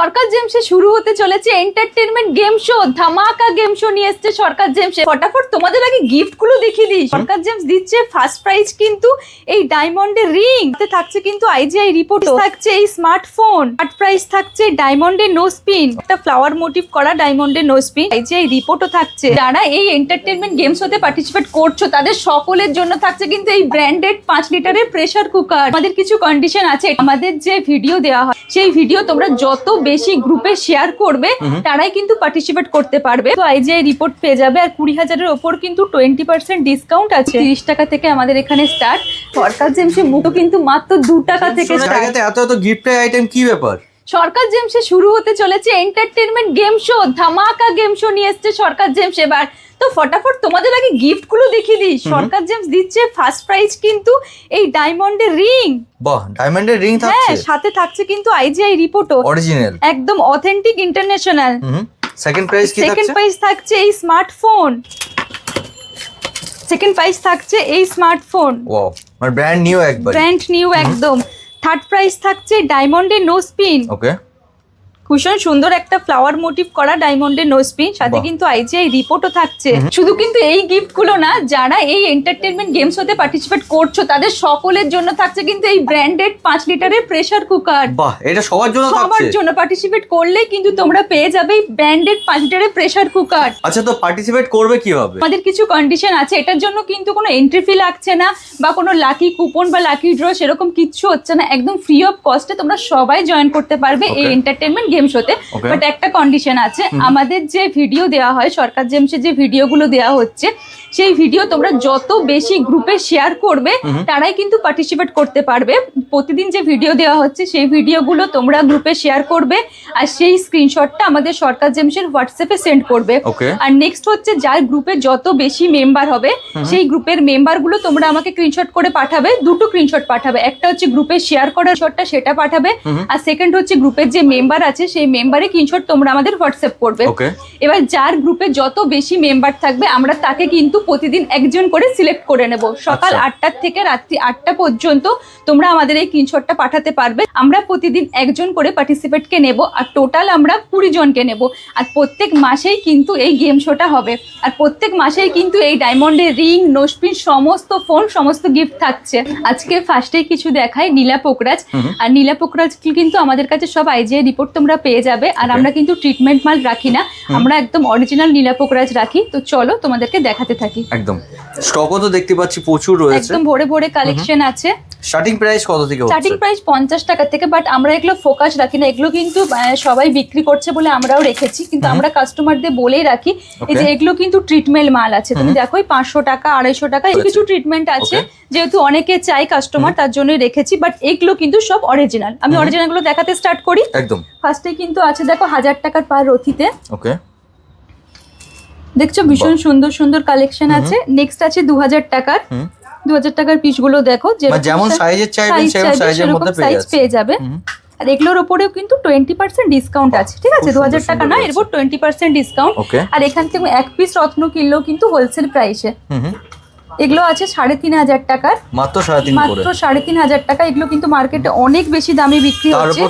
সরকার জেমসে শুরু হতে চলেছে এন্টারটেনমেন্ট গেম শো ধামাকা গেম শো নিয়ে এসছে সরকার জেমসে ফটাফট তোমাদের আগে গিফটগুলো দেখিয়ে দিই। সরকার জেমস দিচ্ছে ফার্স্ট প্রাইজ কিন্তু এই ডায়মন্ডের রিং থাকছে কিন্তু আইজিআই রিপোর্ট থাকছে এই স্মার্টফোন থার্ড প্রাইজ থাকছে ডায়মন্ডের নো স্পিন একটা ফ্লাওয়ার মোটিভ করা ডায়মন্ডের নো স্পিন আইজিআই রিপোর্টও থাকছে। যারা এই এন্টারটেনমেন্ট গেমস হতে পার্টিসিপেট করছ তাদের সকলের জন্য থাকছে কিন্তু এই ব্র্যান্ডেড পাঁচ লিটারের প্রেসার কুকার আমাদের কিছু কন্ডিশন আছে। আমাদের যে ভিডিও দেওয়া হয় সেই ভিডিও তোমরা যত বেশি গ্রুপে শেয়ার করবে তারাই কিন্তু পার্টিসিপেট করতে পারবে। তো আইজিআই রিপোর্ট পেয়ে যাবে আর কুড়ি হাজারের ওপর কিন্তু টোয়েন্টি পার্সেন্ট ডিসকাউন্ট আছে। তিরিশ টাকা থেকে আমাদের এখানে স্টার্ট সরকার জেমসে মুখো কিন্তু মাত্র দু টাকা থেকে স্টার্ট এত এত গিফটের আইটেম কি ব্যাপার? সরকার জেমসে শুরু হতে চলেছে এন্টারটেনমেন্ট গেম শো ধামাকা গেম শো নিয়ে এসছে সরকার জেমস এবার তো ফটাফট তোমাদের আগে গিফটগুলো দেখিয়ে দিই। সরকার জেমস দিচ্ছে ফার্স্ট প্রাইজ কিন্তু এই ডায়মন্ডের রিং বাহ ডায়মন্ডের রিং হ্যাঁ সাথে থাকছে কিন্তু আইজিআই রিপোর্টও অরিজিনাল একদম অথেন্টিক ইন্টারন্যাশনাল সেকেন্ড প্রাইস কি সেকেন্ড প্রাইজ থাকছে এই স্মার্টফোন সেকেন্ড প্রাইজ থাকছে এই স্মার্টফোন ওয়াও মানে ব্র্যান্ড নিউ একবার। ব্র্যান্ড নিউ একদম। থার্ড প্রাইস থাকছে ডায়মন্ডের নো স্পিন ওকে ভীষণ সুন্দর একটা ফ্লাওয়ার মোটিভ করা ডায়মন্ডের নো স্পিন সাথে। কিন্তু আইজিআই রিপোর্টও থাকছে। শুধু কিন্তু এই গিফটগুলো না যারা এই এন্টারটেনমেন্ট গেমস হতে পার্টিসিপেট করছ তাদের সকলের জন্য থাকছে কিন্তু এই ব্র্যান্ডেড পাঁচ লিটারের প্রেসার কুকার বাহ এটা সবার জন্য সবার জন্য পার্টিসিপেট করলেই কিন্তু তোমরা পেয়ে যাবে এই ব্র্যান্ডেড পাঁচ লিটারের প্রেসার কুকার আচ্ছা তো পার্টিসিপেট করবে কীভাবে? আমাদের কিছু কন্ডিশন আছে এটার জন্য কিন্তু কোনো এন্ট্রি ফি লাগছে না বা কোনো লাকি কুপন বা লাকি ড্র সেরকম কিচ্ছু হচ্ছে না একদম ফ্রি অফ কস্টে তোমরা সবাই জয়েন করতে পারবে এই এন্টারটেনমেন্ট গেমস হতে Okay. বাট একটা কন্ডিশন আছে। আমাদের যে ভিডিও দেওয়া হয় সরকার জেমসে যে ভিডিওগুলো দেওয়া হচ্ছে সেই ভিডিও তোমরা যত বেশি গ্রুপে শেয়ার করবে তারাই কিন্তু পার্টিসিপেট করতে পারবে। প্রতিদিন যে ভিডিও দেওয়া হচ্ছে সেই ভিডিওগুলো তোমরা গ্রুপে শেয়ার করবে আর সেই স্ক্রিনশটটা আমাদের সরকার জেমসের হোয়াটসঅ্যাপে সেন্ড করবে। আর নেক্সট হচ্ছে যার গ্রুপে যত বেশি মেম্বার হবে সেই গ্রুপের মেম্বারগুলো তোমরা আমাকে স্ক্রিনশট করে পাঠাবে দুটো স্ক্রিনশট পাঠাবে। একটা হচ্ছে গ্রুপে শেয়ার করার শটটা সেটা পাঠাবে। আর সেকেন্ড হচ্ছে গ্রুপের যে মেম্বার আছে সেই মেম্বারে স্ক্রিনশট তোমরা আমাদের হোয়াটসঅ্যাপ করবে। এবার যার গ্রুপে যত বেশি মেম্বার থাকবে আমরা তাকে কিন্তু প্রতিদিন একজন করে সিলেক্ট করে নেব। সকাল আচ্ছা। আটটার থেকে রাত্রি আটটা পর্যন্ত তোমরা আমাদের এই স্ক্রিনশটটা পাঠাতে পারবে। আমরা প্রতিদিন একজন করে পার্টিসিপেটকে নেব আর টোটাল আমরা কুড়ি জনকে নেব। আর প্রত্যেক মাসেই কিন্তু এই গেম শোটা হবে। আর প্রত্যেক মাসেই কিন্তু এই ডায়মন্ডের রিং নোসপিন সমস্ত ফোন সমস্ত গিফট থাকছে। আজকে ফার্স্টেই কিছু দেখায় নীলা পোকরাজ আর নীলা পোকরাজ কিন্তু আমাদের কাছে সব আইজিআই রিপোর্ট তোমরা পেয়ে যাবে আর আমরা কিন্তু ট্রিটমেন্ট মাল রাখি না। আমরা একদম অরিজিনাল নীলা পোকরাজ রাখি। তো চলো তোমাদেরকে দেখাতে থাকি। একদম। স্টকও তো দেখতে পাচ্ছি প্রচুর রয়েছে। একদম ভরে ভরে কালেকশন আছে। স্টার্টিং প্রাইস কত থেকে স্টার্টিং প্রাইস পঞ্চাশ টাকা থেকে বাট আমরা এগুলো ফোকাস রাখি না। এগুলো কিন্তু সবাই বিক্রি করছে বলে আমরাও রেখেছি। কিন্তু আমরা কাস্টমারদের বলেই রাখি এই যে এগুলো কিন্তু ট্রিটমেন্ট মাল আছে। তুমি দেখো পাঁচশো টাকা আড়াইশো টাকা কিছু ট্রিটমেন্ট আছে। যেহেতু অনেকে চাই কাস্টমার তার জন্যই রেখেছি বাট এগুলো কিন্তু সব অরিজিনাল আমি অরিজিনালগুলো দেখাতে স্টার্ট করি। একদম। ফার্স্টে কিন্তু আছে দেখো হাজার টাকার পার রথিতে। ওকে দেখছ ভীষণ সুন্দর সুন্দর কালেকশন আছে। নেক্সট আছে দু হাজার টাকার। দু হাজার টাকার পিসগুলো দেখো মানে যেমন সাইজের চাইবেন সেরকম সাইজের মধ্যে পেয়ে পেয়ে যাবে। আর এগুলোর ওপরেও কিন্তু টোয়েন্টি পার্সেন্ট ডিসকাউন্ট আছে ঠিক আছে? দু হাজার টাকা না এরপর টোয়েন্টি পার্সেন্ট ডিসকাউন্ট আর এখান থেকে এক পিস রত্ন কিনলেও কিন্তু হোলসেল প্রাইসে এগুলো আছে সাড়ে তিন হাজার টাকার। মাত্র সাড়ে তিন মাত্র সাড়ে তিন হাজার টাকা। এগুলো কিন্তু মার্কেটে অনেক বেশি দামে বিক্রি হচ্ছে।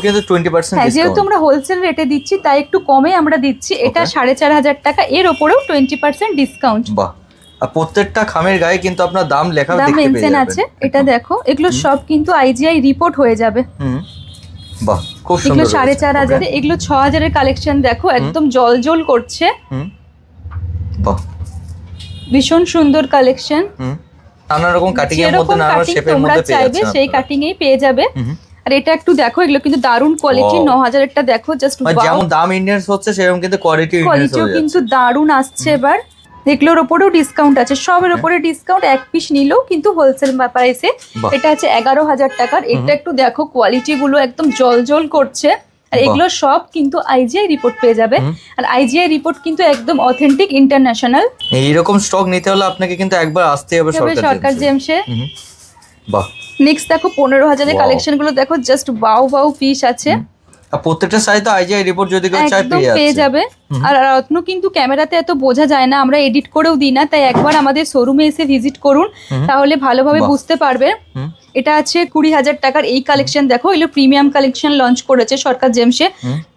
হ্যাঁ যেহেতু আমরা হোলসেল রেটে দিচ্ছি তাই একটু কমে আমরা দিচ্ছি। এটা সাড়ে চার হাজার টাকা। এর ওপরেও টোয়েন্টি পার্সেন্ট ডিসকাউন্ট বাহ। আর প্রত্যেকটা খামের গায়ে কিন্তু আপনার দাম লেখা দাম মেনশন আছে। এটা দেখো এগুলো সব কিন্তু আইজিআই রিপোর্ট হয়ে যাবে। হুম। বাহ খুব এগুলো সুন্দর সাড়ে চার হাজারে এগুলো ছ হাজারের কালেকশন দেখো একদম জল জল করছে। হুম। বাহ। ভীষণ সুন্দর কালেকশন নানা রকম কাটিং এর মধ্যে নানা শেপের মধ্যে পেয়ে চাইবে সেই কাটিং এই পেয়ে যাবে। আর এটা একটু দেখো এগুলো কিন্তু দারুণ কোয়ালিটি Wow. ন হাজারেরটা দেখো জাস্ট মানে যেমন দাম ইন্ডিয়ান্স হচ্ছে সেরকম কিন্তু কোয়ালিটি কোয়ালিটিও হয়ে কিন্তু দারুণ আসছে এবার। এগুলোর ওপরেও ডিসকাউন্ট আছে সবের ওপরে ডিসকাউন্ট এক পিস নিলেও কিন্তু হোলসেল প্রাইসে। এটা আছে এগারো হাজার টাকার। এটা একটু দেখো কোয়ালিটি গুলো একদম জল জল করছে। আর এগুলো সব কিন্তু আইজিআই রিপোর্ট পেয়ে যাবে। আর আইজিআই রিপোর্ট কিন্তু একদম অথেন্টিক ইন্টারন্যাশনাল এইরকম স্টক নিতে হলে আপনাকে কিন্তু একবার আসতে হবে সরকার জেমসে বাহ। নেক্সট দেখো পনেরো হাজারের কালেকশনগুলো দেখো জাস্ট বাউ বাউ পিস আছে। আর প্রত্যেকটা সাইজ তো আইজিআই রিপোর্ট যদি কেউ চায় পেয়ে পেয়ে যাবে। আর রত্ন কিন্তু ক্যামেরাতে এত বোঝা যায় না আমরা এডিট করেও দিই না তাই একবার আমাদের শোরুমে এসে ভিজিট করুন তাহলে ভালোভাবে বুঝতে পারবে। এটা আছে কুড়ি হাজার টাকার এই কালেকশন দেখো এগুলো প্রিমিয়াম কালেকশন লঞ্চ করেছে সরকার জেমসে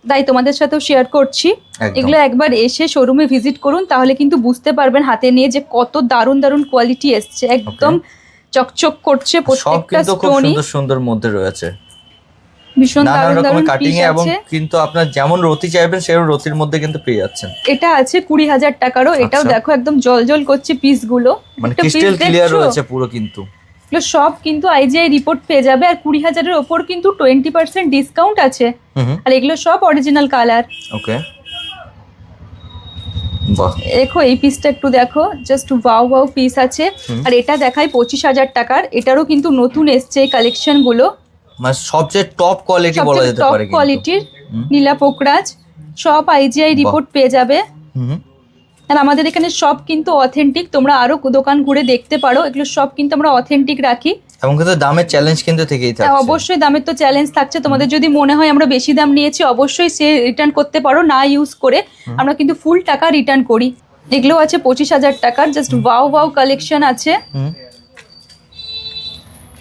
তাই তোমাদের সাথেও শেয়ার করছি। এগুলো একবার এসে শোরুমে ভিজিট করুন তাহলে কিন্তু বুঝতে পারবেন হাতে নিয়ে যে কত দারুণ দারুণ কোয়ালিটি এসছে। একদম চকচক করছে প্রত্যেকটা স্টোনই সুন্দর সুন্দর মধ্যে রয়েছে। ভীষণ নানা দারুণ দারুণ কাটিং এবং আছে। কিন্তু আপনার যেমন রতি চাইবেন সেরকম রতির মধ্যে কিন্তু পেয়ে যাচ্ছেন। এটা আছে কুড়ি হাজার টাকারও। এটাও আচ্ছা। দেখো একদম জল জল করছে পিসগুলো। মানে ক্রিস্টাল ক্লিয়ার রয়েছে পুরো কিন্তু। এগুলো সব কিন্তু আইজিআই রিপোর্ট পেয়ে যাবে আর কুড়ি হাজারের ওপর কিন্তু টোয়েন্টি পার্সেন্ট ডিসকাউন্ট আছে। আর এগুলো সব অরিজিনাল কালার ওকে দেখো এই পিসটা একটু দেখো জাস্ট ওয়াও ওয়াও পিস আছে। আর এটা দেখায় পঁচিশ হাজার টাকার। এটারও কিন্তু নতুন এসছে এই কালেকশনগুলো মানে সবচেয়ে টপ কোয়ালিটি বলা যেতে টপ পারে কিন্তু। কোয়ালিটির। নীলা পোকরাজ। সব আইজিআই রিপোর্ট পেয়ে যাবে। হুম। আর আমাদের এখানে সব কিন্তু অথেন্টিক তোমরা আরও দোকান ঘুরে দেখতে পারো। এগুলো সব কিন্তু আমরা অথেন্টিক রাখি। এবং কিন্তু দামের চ্যালেঞ্জ কিন্তু থেকেই হ্যাঁ, থাকছে। অবশ্যই দামের তো চ্যালেঞ্জ থাকছে। তোমাদের যদি মনে হয় আমরা বেশি দাম নিয়েছি অবশ্যই সে রিটার্ন করতে পারো না ইউজ করে। আমরা কিন্তু ফুল টাকা রিটার্ন করি। এগুলো আছে পঁচিশ হাজার টাকার। জাস্ট ওয়াও ওয়াও কালেকশন আছে।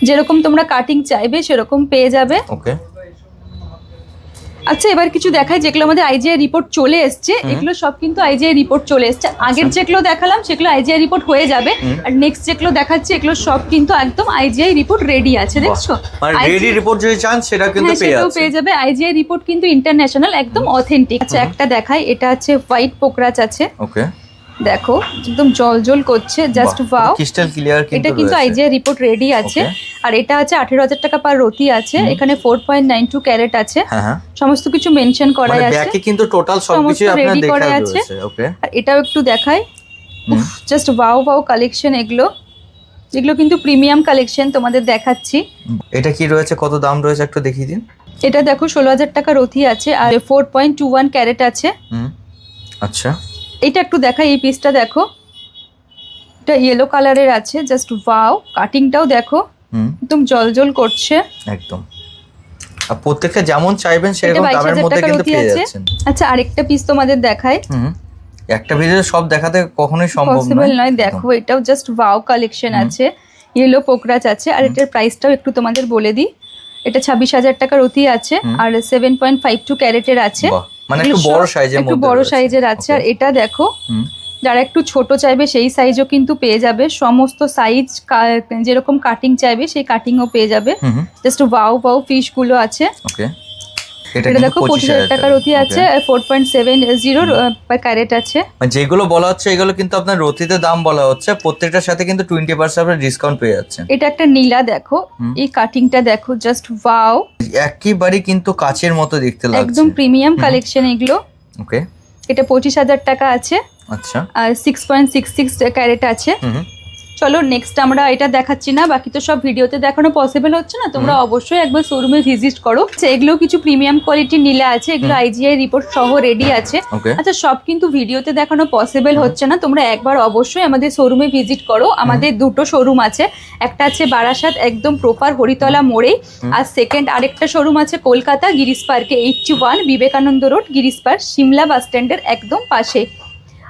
যেরকম তোমরা কাটিং চাইবে সেরকম পেয়ে যাবে। ওকে আচ্ছা এবার কিছু দেখাই যেগুলো আমাদের আইজিআই রিপোর্ট চলে এসছে এগুলো সব কিন্তু আইজিআই রিপোর্ট চলে এসছে। আগের যেগুলো দেখালাম সেগুলো আইজিআই রিপোর্ট হয়ে যাবে আর নেক্সট যেগুলো দেখাচ্ছে এগুলো সব কিন্তু একদম আইজিআই রিপোর্ট রেডি আছে দেখছ? মানে রেডি রিপোর্ট যদি চান সেটা কিন্তু হ্যাঁ পেয়ে সেটাও পেয়ে যাবে। আইজিআই রিপোর্ট কিন্তু ইন্টারন্যাশনাল একদম অথেন্টিক আচ্ছা একটা দেখাই এটা আছে হোয়াইট পোকরাচ আছে। ওকে দেখো একদম জল জল করছে জাস্ট ওয়াও ক্রিস্টাল ক্লিয়ার কিন্তু এটা কিন্তু। আইজিআই রিপোর্ট রেডি আছে। আর এটা আছে আঠেরো হাজার টাকা পার রতি আছে। এখানে four point nine two carat আছে। হ্যাঁ হ্যাঁ। সমস্ত কিছু মেনশন করা মানে আছে। ব্যাকে কিন্তু টোটাল সবকিছু সমস্ত দেখা করা আছে। ওকে আর এটাও একটু দেখাই। জাস্ট ওয়াও ওয়াও কালেকশন এগুলো। এগুলো কিন্তু প্রিমিয়াম কালেকশন তোমাদের দেখাচ্ছি। এটা কি রয়েছে? কত দাম রয়েছে একটু দেখিয়ে দিন। এটা দেখো ষোলো হাজার টাকা রথি আছে। আর four point two one carat আছে। হুম। আচ্ছা। এটা একটু দেখাই এই পিসটা দেখো। এটা ইয়েলো কালারের আছে জাস্ট ওয়াও কাটিংটাও দেখো। একদম জল জল করছে। একদম। আর প্রত্যেকটা যেমন চাইবেন সেরকম দামের মধ্যে কিন্তু পেয়ে যাচ্ছেন। আচ্ছা আরেকটা পিস তোমাদের দেখাই। একটা ভিডিও সব দেখাতে কখনোই সম্ভব নয়। দেখো এটাও জাস্ট ওয়াও কালেকশন আছে। ইয়েলো পোকরাচ আছে আর এটার প্রাইসটাও একটু তোমাদের বলে দিই। এটা ছাব্বিশ হাজার টাকার অতি আছে আর সেভেন পয়েন্ট ফাইভ টু ক্যারেটের আছে। মানে এগুলো একটু বড় সাইজের একটু বড় সাইজের আছে আর এটা দেখো। যারা একটু ছোট চাইবে সেই সাইজও কিন্তু পেয়ে যাবে। সমস্ত সাইজ যেরকম কাটিং চাইবে সেই কাটিংও পেয়ে যাবে। জাস্ট ওয়াও ওয়াও ফিশগুলো আছে। এটা দেখো পঁচিশ হাজার টাকার অতি আছে ফোর পয়েন্ট সেভেন জিরোর ক্যারেট আছে। মানে যেগুলো বলা হচ্ছে এগুলো কিন্তু আপনার রতিতে দাম বলা হচ্ছে। প্রত্যেকটার সাথে কিন্তু টোয়েন্টি পার্সেন্ট আপনার ডিসকাউন্ট পেয়ে যাচ্ছেন। এটা একটা নীলা দেখো। এই কাটিংটা দেখো জাস্ট ওয়াও একেবারে কিন্তু কাচের মতো দেখতে লাগছে। একদম প্রিমিয়াম কালেকশন এগুলো। ওকে এটা পঁচিশ হাজার টাকা আছে। আচ্ছা। আর six point six six carat আছে। চলো নেক্সট আমরা এটা দেখাচ্ছি না বাকি তো সব ভিডিওতে দেখানো পসিবল হচ্ছে না তোমরা অবশ্যই একবার শোরুমে ভিজিট করো। আচ্ছা, এগুলো কিছু প্রিমিয়াম কোয়ালিটি নীলা আছে এগুলো আইজিআই রিপোর্ট সহ রেডি আছে। আচ্ছা সব কিন্তু ভিডিওতে দেখানো পসিবল হচ্ছে না তোমরা একবার অবশ্যই আমাদের শোরুমে ভিজিট করো। আমাদের দুটো শোরুম আছে একটা আছে বারাসাত একদম প্রপার হরিতলা মোড়ে আর সেকেন্ড আরেকটা শোরুম আছে কলকাতা গিরিশ পার্কে H one Vivekananda road Girish park Simla bus স্ট্যান্ডের একদম পাশে।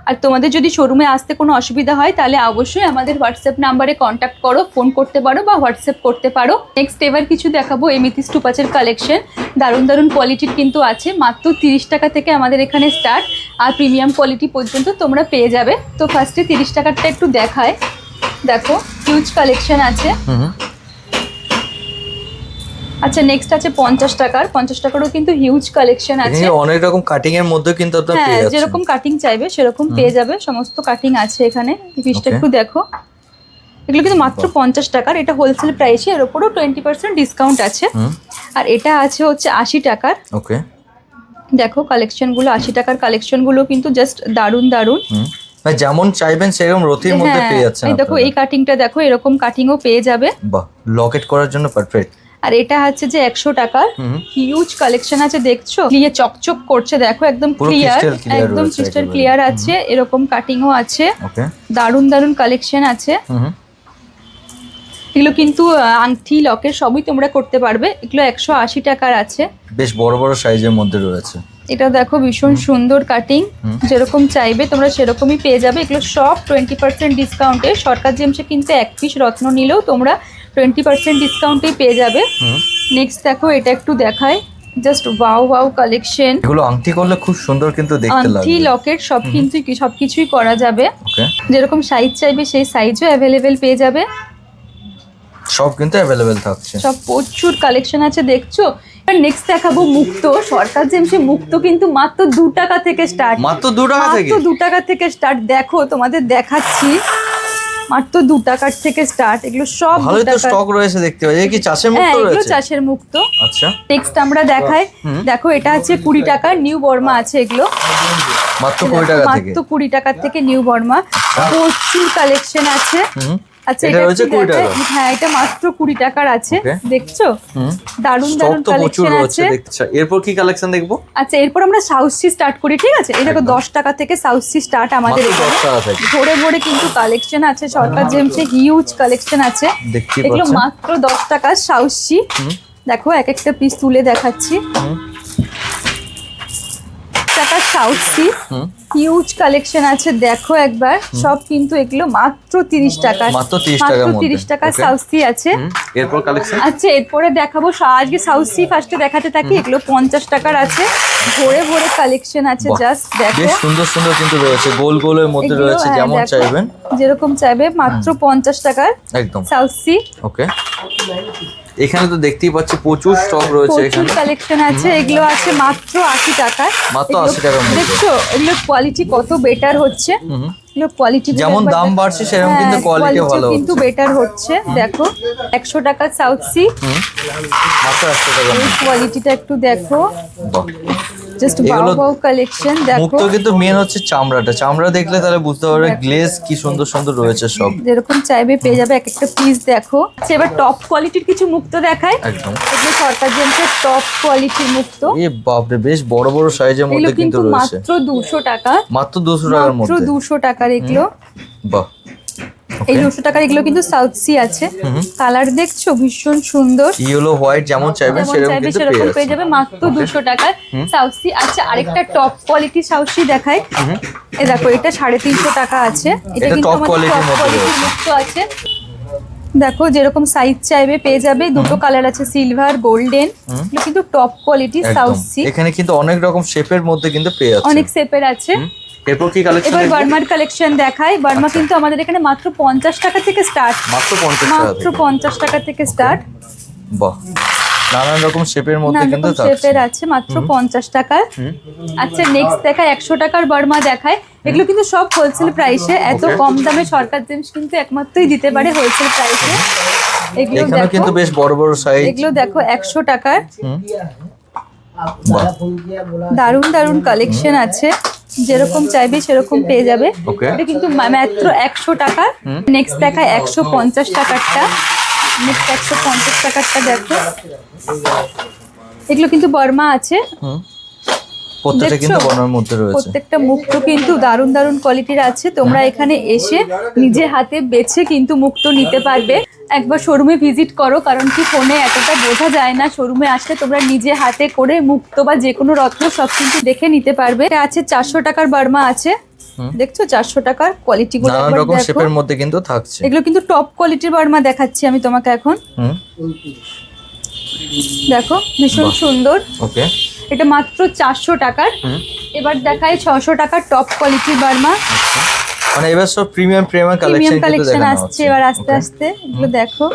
আর তোমাদের যদি শোরুমে আসতে কোনো অসুবিধা হয়, তাহলে অবশ্যই আমাদের হোয়াটসঅ্যাপ নাম্বারে কন্ট্যাক্ট করো ফোন করতে পারো বা হোয়াটসঅ্যাপ করতে পারো। নেক্সট এবার কিছু দেখাবো এমিথিস টুপাচের কালেকশন দারুণ দারুণ কোয়ালিটির কিন্তু আছে। মাত্র তিরিশ টাকা থেকে আমাদের এখানে স্টার্ট আর প্রিমিয়াম কোয়ালিটি পর্যন্ত তোমরা পেয়ে যাবে। তো ফার্স্টে তিরিশ টাকারটা একটু দেখায়। দেখো হিউজ কালেকশন আছে। আচ্ছা নেক্সট আছে পঞ্চাশ টাকার। পঞ্চাশ টাকারও কিন্তু হিউজ কালেকশন আছে। অনেক রকম কাটিং এর মধ্যে কিন্তু আপনার হ্যাঁ যেরকম কাটিং চাইবে সেরকম পেয়ে যাবে। সমস্ত কাটিং আছে এখানে। পিসটা একটু দেখো। এগুলো কিন্তু মাত্র পঞ্চাশ টাকার। এটা হোলসেল প্রাইসে এর উপরও টোয়েন্টি পার্সেন্ট ডিসকাউন্ট আছে। আর এটা আছে হচ্ছে আশি টাকার। ওকে দেখো কালেকশনগুলো আশি টাকার কালেকশনগুলো কিন্তু জাস্ট দারুণ দারুণ। মানে যেমন চাইবেন সেরকম রতির মধ্যে হ্যাঁ পেয়ে যাচ্ছেন এই দেখো এই কাটিংটা দেখো এরকম কাটিংও পেয়ে যাবে। বাহ লকেট করার জন্য পারফেক্ট আর এটা হচ্ছে যে একশো টাকার হিউজ কালেকশন আছে দেখছ? ক্লিয়ে চকচক করছে দেখো একদম ক্লিয়ার একদম ক্রিস্টাল ক্লিয়ার আছে এরকম কাটিংও আছে ওকে দারুণ দারুণ কালেকশন আছে। এগুলো কিন্তু আংটি লকের সবই তোমরা করতে পারবে। এগুলো একশো আশি টাকার আছে। বেশ বড় বড় সাইজের মধ্যে রয়েছে। এটা দেখো ভীষণ সুন্দর কাটিং যেরকম চাইবে তোমরা সেরকমই পেয়ে যাবে। এগুলো সব টোয়েন্টি পার্সেন্ট ডিসকাউন্টে সরকার জেমসে কিন্তু এক পিস রত্ন নিলেও তোমরা টোয়েন্টি পার্সেন্ট ডিসকাউন্টেই পেয়ে যাবে। নেক্সট দেখো এটা একটু দেখায় জাস্ট ওয়াও ওয়াও কালেকশন এগুলো আংটি করলে খুব সুন্দর কিন্তু দেখতে আংটি লকেট সব কিন্তু সব কিছুই করা যাবে। ওকে যেরকম সাইজ চাইবে সেই সাইজও অ্যাভেলেবেল পেয়ে যাবে। সব কিন্তু অ্যাভেলেবেল থাকছে। সব প্রচুর কালেকশন আছে দেখছ? এবার নেক্সট দেখাবো মুক্ত। সরকার জেমসে মুক্ত কিন্তু মাত্র দু টাকা থেকে স্টার্ট মাত্র দু টাকা থেকে? মাত্র দু টাকা থেকে স্টার্ট দেখো তোমাদের দেখাচ্ছি। মাত্র দু টাকার থেকে স্টার্ট এগুলো সব ভালোই তো স্টক রয়েছে দেখতে পাচ্ছি। কি চাষের হ্যাঁ মুক্ত এগুলো চাষের মুক্ত। আচ্ছা। টেক্সট আমরা দেখাই। দেখো এটা আছে কুড়ি টাকার নিউ বর্মা আছে এগুলো। মাত্র কুড়ি টাকা থেকে। মাত্র কুড়ি টাকার থেকে নিউ বর্মা। প্রচুর কালেকশন আছে। আচ্ছা এটা এটা 20 টাকা। হ্যাঁ এটা মাত্র কুড়ি টাকার আছে দেখছ? দারুণ দারুণ কালেকশন আছে। দেখতে এরপর কি কালেকশন দেখব? আচ্ছা এরপর আমরা সাউথ সি স্টার্ট করি ঠিক আছে? দেখো। দশ টাকা থেকে সাউথ সি স্টার্ট আমাদের এখানে। ভরে ভরে কিন্তু কালেকশন আছে সরকার জেমসে হিউজ কালেকশন আছে। এগুলো মাত্র দশ টাকা সাউথ সি দেখো এক একটা পিস তুলে দেখাচ্ছি। টাকা সাউথ সি হিউজ কালেকশন আছে দেখো একবার। সব কিন্তু এগুলো মাত্র তিরিশ টাকা। মাত্র 30 টাকার মধ্যে। তিরিশ টাকা Okay. সাউথ সি আছে। এরপর কালেকশন আচ্ছা এরপরে দেখাবো। আজকে সাউথ সি ফার্স্টে দেখাতে থাকি। এগুলো পঞ্চাশ টাকার আছে। ভরে ভরে কালেকশন আছে জাস্ট দেখো। বেশ সুন্দর সুন্দর কিন্তু রয়েছে। গোল গোলের মধ্যে রয়েছে হ্যাঁ, যেমন চাইবেন। যেরকম চাইবে মাত্র পঞ্চাশ টাকার একদম। সাউথ সি ওকে এখানে তো দেখতেই পাচ্ছি প্রচুর স্টক রয়েছে এখানে। কালেকশন আছে এগুলো আছে মাত্র আশি টাকায়। মাত্র এগুলো- 80 টাকার মধ্যে। দেখছ এগুলো কোয়ালিটি কত বেটার হচ্ছে? এগুলো কোয়ালিটি যেমন দাম বাড়ছে সেরকম কিন্তু কোয়ালিটি ভালো হ্যাঁ, কিন্তু বেটার হচ্ছে। দেখো একশো টাকা সাউথ সি মাত্র একশো টাকার কোয়ালিটিটা একটু দেখো। জাস্ট বাউ কালেকশন দেখো। মুক্ত কিন্তু মেন হচ্ছে চামড়াটা। চামড়া দেখলে তাহলে বুঝতে পারবে গ্লেজ কি সুন্দর সুন্দর রয়েছে সব। যেরকম চাইবে পেয়ে যাবে এক একটা পিস দেখো। আচ্ছা এবার টপ কোয়ালিটির কিছু মুক্ত দেখায় একদম। এগুলো সরকার জেন্সের টপ কোয়ালিটির মুক্ত। এ বাপরে বেশ বড় বড় সাইজের মধ্যে কিন্তু রয়েছে। মাত্র দুশো টাকা। মাত্র দুশো টাকার মাত্র মধ্যে। দুশো টাকার এগুলো বাহ। এই দুশো টাকার এগুলো কিন্তু সাউথ সি আছে। কালার দেখছ? ভীষণ সুন্দর। ইয়েলো হোয়াইট যেমন চাইবে সেরকম সেরকম পেয়ে যাবে মাত্র দুশো টাকায় সাউথ সি আচ্ছা আরেকটা টপ কোয়ালিটি সাউথ সি দেখায় এ দেখো এটা সাড়ে তিনশো টাকা আছে। এটা কিন্তু আমাদের টপ কোয়ালিটি কোয়ালিটির মুক্ত আছে। দেখো যেরকম সাইজ চাইবে পেয়ে যাবে। দুটো কালার আছে সিলভার গোল্ডেন কিন্তু টপ কোয়ালিটি সাউথ সি এখানে কিন্তু অনেক রকম শেপের মধ্যে কিন্তু পেয়ে আছে অনেক শেপের আছে। এরপর কি কালেকশন এবার বার্মার কালেকশন দেখাই। বার্মা আচ্ছা। কিন্তু আমাদের এখানে মাত্র পঞ্চাশ টাকা থেকে স্টার্ট মাত্র পঞ্চাশ টাকা মাত্র থেকে। পঞ্চাশ টাকা থেকে স্টার্ট বাহ। নানান রকম শেপের মধ্যে কিন্তু শেপের আছে মাত্র পঞ্চাশ টাকার আচ্ছা নেক্সট দেখায় একশো টাকার বার্মা দেখায় এগুলো কিন্তু সব হোলসেল প্রাইসে এত কম দামে সরকার জিনিস কিন্তু একমাত্রই দিতে পারে হোলসেল প্রাইসে এগুলো দেখো। কিন্তু বেশ বড় বড় সাইজ এগুলো দেখো একশো টাকার। বাহ। দারুণ দারুণ কালেকশন আছে। যেরকম চাইবে সেরকম পেয়ে যাবে। এটা কিন্তু মাত্র একশো টাকা। নেক্সট দেখায় একশো পঞ্চাশ টাকারটা। নেক্সট একশো পঞ্চাশ টাকারটা দেখো। এগুলো কিন্তু বর্মা আছে। প্রত্যেকটা? কিন্তু বনার মধ্যে রয়েছে। প্রত্যেকটা মুক্ত কিন্তু দারুণ দারুণ কোয়ালিটির আছে। তোমরা এখানে এসে নিজে হাতে বেছে কিন্তু মুক্ত নিতে পারবে। একবার শোরুমে ভিজিট করো কারণ কি ফোনে এতটা বোঝা যায় না। শোরুমে আসলে তোমরা নিজে হাতে করে মুক্ত বা যে কোনো রত্ন সব কিন্তু দেখে নিতে পারবে। আছে চারশো টাকার বার্মা আছে। দেখছ? চারশো টাকার কোয়ালিটি গুলো নানান রকম শেপের মধ্যে কিন্তু থাকছে। এগুলো কিন্তু টপ কোয়ালিটির বার্মা দেখাচ্ছি আমি তোমাকে এখন। দেখো ভীষণ সুন্দর। ওকে এটা মাত্র চারশো টাকার। এবার দেখায় ছশো টাকার টপ কোয়ালিটির বার্মা। মানে এবার সব প্রিমিয়াম প্রিমিয়াম কালেকশন কালেকশন আসছে এবার আস্তে আস্তে। এগুলো দেখো।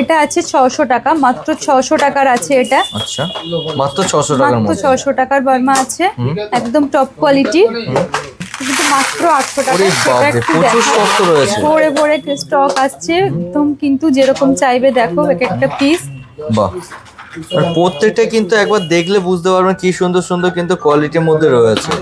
এটা আছে ছশো টাকা। মাত্র ছশো টাকার আছে এটা। আচ্ছা। মাত্র ছশো টাকার মাত্র টাকার বার্মা আছে। একদম টপ কোয়ালিটি কিন্তু মাত্র আটশো টাকা। স্টক ভরে ভরে স্টক আসছে একদম কিন্তু যেরকম চাইবে দেখো এক একটা পিস বাহ। প্রত্যেকটা কিন্তু একবার দেখলে বুঝতে পারবেন কি সুন্দর সুন্দর কিন্তু কোয়ালিটির মধ্যে রয়েছে।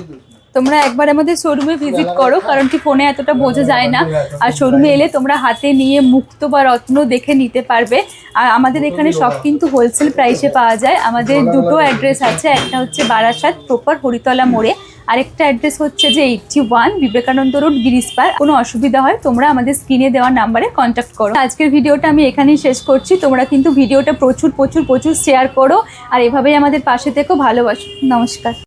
তোমরা একবার আমাদের শোরুমে ভিজিট করো কারণ কি ফোনে এতটা বোঝা যায় না। আর শোরুমে এলে তোমরা হাতে নিয়ে মুক্ত বা রত্ন দেখে নিতে পারবে। আর আমাদের এখানে সব কিন্তু হোলসেল প্রাইসে পাওয়া যায়। আমাদের দুটো অ্যাড্রেস আছে একটা হচ্ছে বারাসাত প্রপার হরিতলা মোড়ে আরেকটা অ্যাড্রেস হচ্ছে যে এইটটি ওয়ান বিবেকানন্দ রোড গিরিসপার কোনো অসুবিধা হয় তোমরা আমাদের স্ক্রিনে দেওয়া নাম্বারে কন্ট্যাক্ট করো। আজকের ভিডিওটা আমি এখানেই শেষ করছি। তোমরা কিন্তু ভিডিওটা প্রচুর প্রচুর প্রচুর শেয়ার করো। আর এভাবেই আমাদের পাশে থেকো ভালোবাসো। নমস্কার।